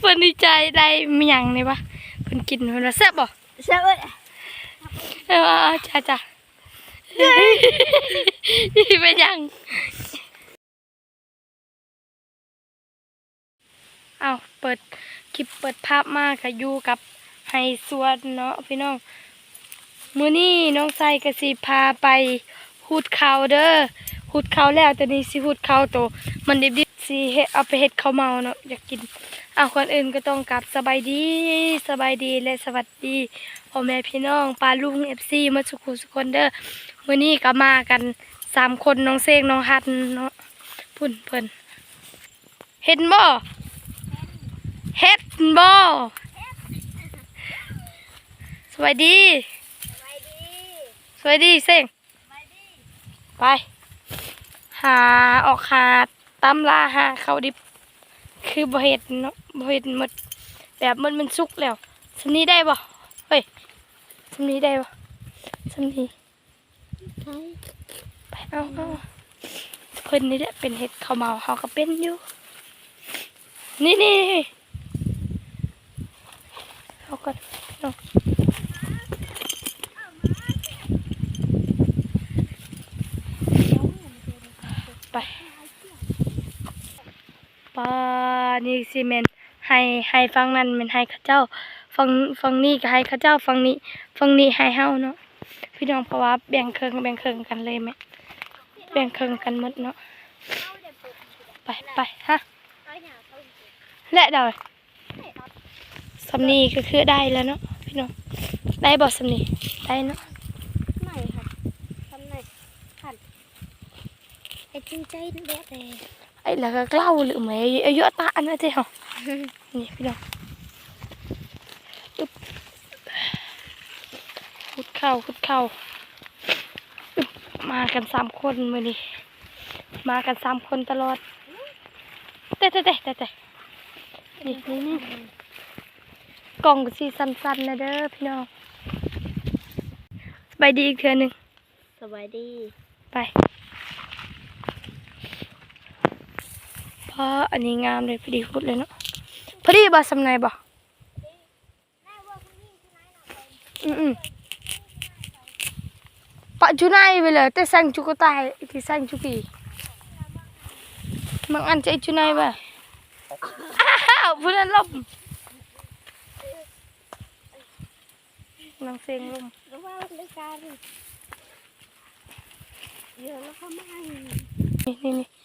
เพิ่นดีใจได้มีหยังนี่ปะเพิ่นกินเพิ่นว่าแซ่บบ่ใช่เว้ยเออเอาๆจ้าจ้านี่เป็นหยังเอาเปิดคลิปเปิดภาพมากค่ะอยู่กับไฮสวนเนาะพี่น้องมื้อนี้น้องไซก็สิพาไปหูดข้าวเด้อ หูดเขาแล้วแต่นี้สิหูดเขาโต มันดิบๆสิเฮ็ดเอาไปเฮ็ดข้าวเมาเนาะอยากกินเอาคนอื่นก็ต้องกลับสบายดีสบายดีและสวัสดีพ่อแม่พี่น้องปลาลุง FC มาสุขุสุคนเด้อมื้อนี้ก็มากันสามคนน้องเซกน้องฮันเนาะพุ่นเพิ่นเห็นบ่เฮ็ดบ่สวัสดีไปดีสวัสดีเซ็งไป หาออกหาตำลาหาเขาวดิบ คือบ่เห็ดเนาะบ่เห็ดหมด แบบมันมันสุกแล้วสำนี้ได้บ่เฮ้ยสำนี้ได้บ่สำนี้ใช่ไปเอาเอาเพิ่นนี่แหละเป็นเห็ดข้าวเมาเฮาก็เป็นอยู่นี่นี่เอาก่อนเอาไป ปา นี่ซีเมนให้ให้ฟังนั้นเป็นให้ข้าเจ้าฟังฟังนี่ก็ให้ข้าเจ้าฟังนี้ฟังนี้ให้เฮาเนาะพี่น้องเพราะว่าแบ่งเครึ่งแบ่งเครึ่งกันเลยไหมแบ่งเครึ่งกันหมดเนาะไปไปฮะเอาอย่างเขาและเดาสำนีก็คือได้แล้วเนาะพี่น้องได้บอกสำนีได้เนาะไหนครับทำไหนขันไอ้จริงใจนั่นแหละแต่ ไอ้แล้วก็เกล้าหรือไม่เอาเยอะตาอันนั้นเจ้านี่พี่น้องอึ๊บขุดเข่าขุดเข่าอึ๊บมากันสามคนมือนี้มากันสามคนตลอดเต้เต้เต้เต้เต้นี่นี่นี่กล่องสีสันๆนะเด้อพี่น้องสบายดีอีกเทือหนึ่งสบายดี ไป พราะอันนี้งามเลยพอดีพูดเลยเนาะพอดีบอสำนายบออืมอืมปะจุนายไปเลยแต่สั่งจุกตายที่สั่งจุกีมังอันใจจุนายไปอ้าวพูดนั้นลมนางเสียงลมรู้ว่าเรื่องการเยอะแล้วเขาไม่นี่นี่นี่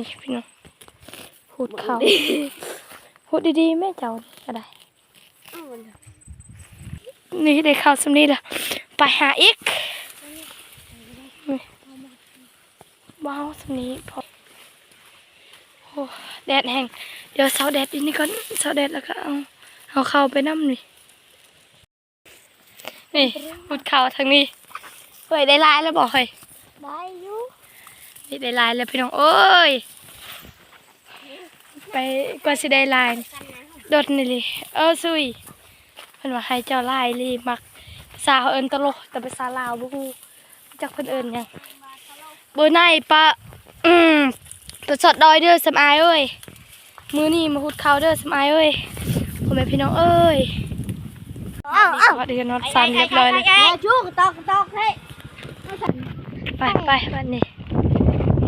นเส้นจุไหนรวยจ้องตะเวนนี่พี่น้องพูดเขาพูดดีๆแม่เจ้าก็ได้อ้าวนี่ได้ข้าวสำนี้ละไปหาอีกว้าวสำนี้พอโอ้แดดแห้งเดี๋ยวเสาแดดอีกนี่ก่อนเสาแดดแล้วก็เอาเอาเข้าไปน้ำนี่นี่พุดเข่าทางนี้เฮ้ยได้ลายแล้วบอกเฮ้ยได้อยู่ นี่ได้ลายแล้วพี่น้องโอ้ย ไปกว่าสิได้ลายกันนะโดดนี่เลยเออซุยเพิ่นว่าให้เจ้าลายลีมักภาษาเขาเอิ้นตลกแต่ภาษาลาวบ่ฮู้จักเพิ่นเอิ้นหยังบ่นายปะอืมตัวสดดอยเด้อสำอายเอ้ยมื้อนี้มาหุดข้าวเด้อสำอายเอ้ยพ่อแม่พี่น้องเอ้ยอ้าวอ้าวก็เดือนนอดฟันเรียบร้อยแล้วชูกตอกตอกให้ไปไปวันนี้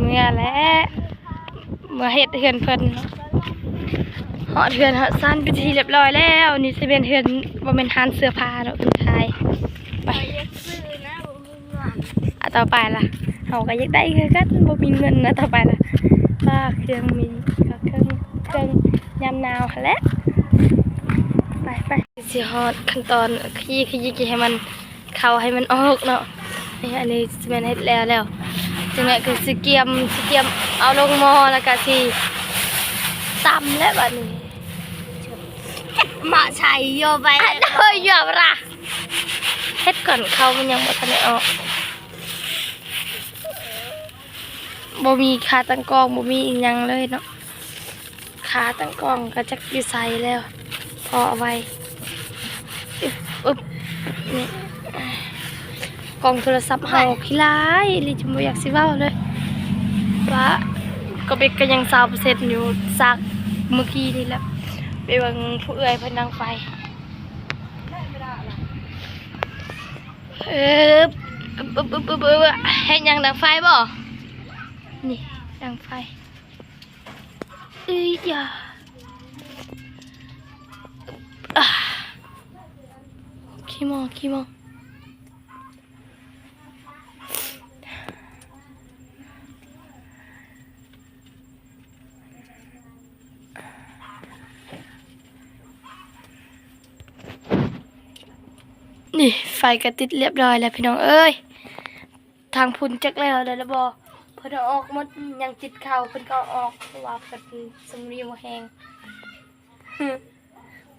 เมื่อแล้วเมื่อเฮ็ดเฮือนเพิ่นเนาะเหาะเฮือนเหาะซ่านไปนที่เรียบร้อยแล้วนี่สิเป็นเฮือนบ่แม่นหานเสื้อผ้าเนาะเพิ่นขายไปซื้อนะมึงว่าอะต่อไปล่ะเขาก็อยากได้คือกันบ่มีเงินนะต่อไปล่ะก็เครื่องมีก็เครื่องเครื่องยามหนาวแหละไปไปสิฮอดขั้นตอนขยี้ขยี้ให้มันเข้าให้มันออกเนาะนี่อันนี้สิแม่นเฮ็ดแล้วแล้ว จังได๋ก็สิเกียมสเกียมเอาลงมอแล้วก็สิใส่ตำแล้วบัดนี้มาใส่โยไปอันเฮ้ยอย่าละเฮ็ดก่อนเขามันยังบ่ทันได้ออกบ่มีขาตั้งกล้องบ่มีอีหยังเลยเนาะขาตั้งกล้องก็จักอยู่ใส่แล้ว พอเอาไว้อึบอึบนี่ กล้องโทรศัพท์เฮาขี้ร้ายลิจบ่อยากสิว้าเลยว่าก็เบกก็ยัง20%อยู่ซักเมื่อกี้นี่แหละไปเบิ่งผู้เอื้อยพนังไฟเออปึ๊บปึ๊บปึ๊บปึ๊บปึ๊บเห็นยังดังไฟบ่ นี่ดังไฟเอ้ยอย่าขี้โมอขี้โมอ นี่ไฟก็ติดเรียบร้อยแล้วพี่น้องเอ้ย ทางพุ่นจักแล้วเลยละบอเพิ่นเอาออกหมดยังติดเข่าเพิ่นก็เอาออกเพราะว่าเพิ่นสมรีบ่แหง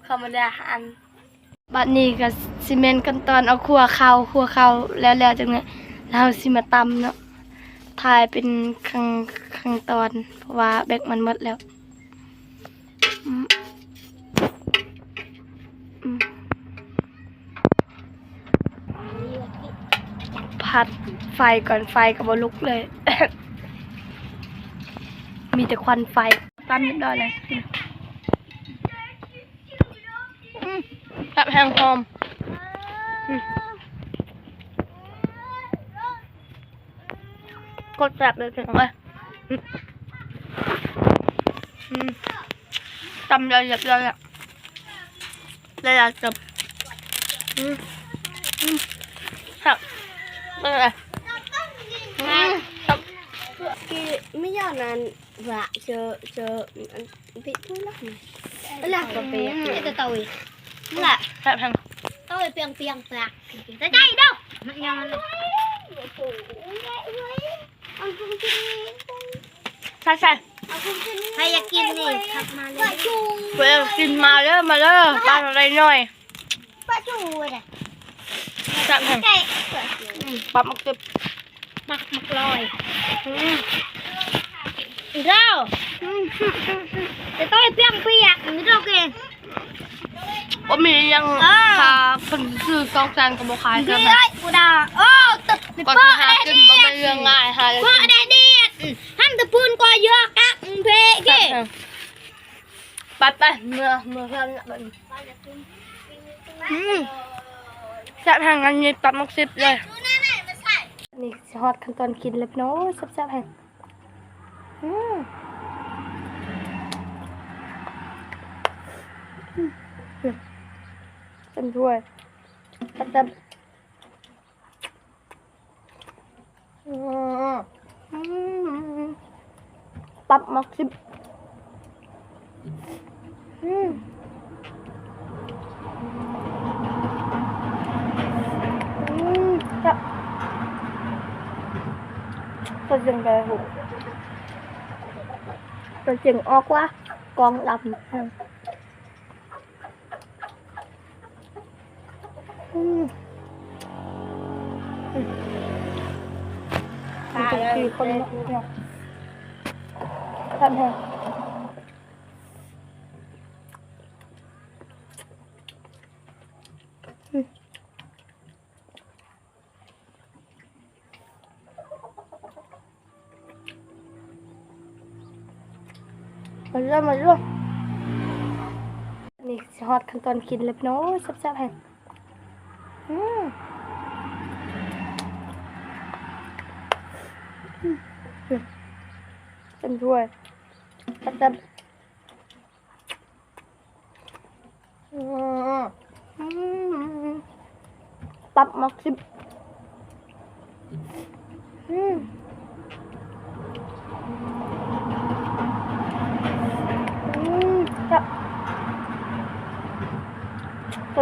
ธรรมดาอัน บัดนี้ก็ซีเมนต์กันตอนเอาครัวเข้าครัวเข้าแล้วแล้วจังได๋แล้วเราสิมาตำเนาะถ่ายเป็นขั้งขั้งตอน เพราะว่าแบกมันหมดแล้ว พัดไฟก่อนไฟก็บ่ลุกเลย มีแต่ควันไฟตั้มนิดหน่อยเลยอืมแบบแห้งหอมอืมกดแบบเลยถึงเลยอืมตำละเอียดเลยอะละเอียดจับอืมอืมครับ เป็นไงอืมครับคือไม่ยอมนั้นว่าเจอเจอปิดพูดละหลักก็เปียกจะตอยหลักแบบแห้งตอยเปียงเปียงปลาจะใจเด้อมันยังมันใช่ใช่ใครอยากกินนี่ขับมาเลยเพื่อนกินมาเด้อมาเด้อบ้านอะไรหน่อยป้าจูเลยแบบแห้งไก่ ปั๊บมักตึบมักมักลอยอืมเราจะต้องเปียงเปียกไม่ต้องกินบ่มียังอ่าคาเพิ่นซื้อกองแซนกับบ่ขายพี่ใช่ไหมเอ้ยกูด่าโอ้ตึกก่อนป้าสิหาแดกินเดีบ่ยเป็นเรื่องง่ายหาเลยป้าแดเดียห้ามตะปูนก็เยอะกะเพแซ่กี้บแห้งไปไปเมื่อเมื่อเพื่อนละบัดนี้อืมแซ่บแห้งอันนี้ปั๊บมักสิบเลย นี่ฮอดขั้นตอนกินแล้วพี่น้องแซ่บๆแห้งอืมเต็มถ้วยแซ่บๆอืมปั๊บมักสิบอืมอืมจะ ตัวเสียงแกหูตัวเสียงออกว่ากองลำ มาเรื่อยมาเรื่อยนี่ฮอดขั้นตอนกินแล้วพี่น้องโอ้ยแซ่บๆแฮงอืมอืมอืมเต็มถ้วยแซ่บๆตับมักสิบอืม อืมจะ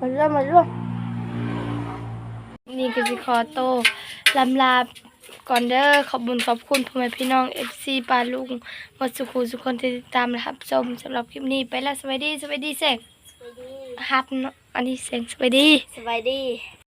มาเรื่อมาเรื่อนี่ก็สิคอโตวลำลาก่อนเด้อขอบคุณขอบคุณพ่อแม่พี่น้องเอฟซีปาลุงหมดสุขุสุขคนที่ติดตามนะครับชมสำหรับคลิปนี้ไปแล้วสวัสดีสวัสดีเสกสวัสดีฮัทเนาะอันนี้เสียงสวัสดี สวัสดี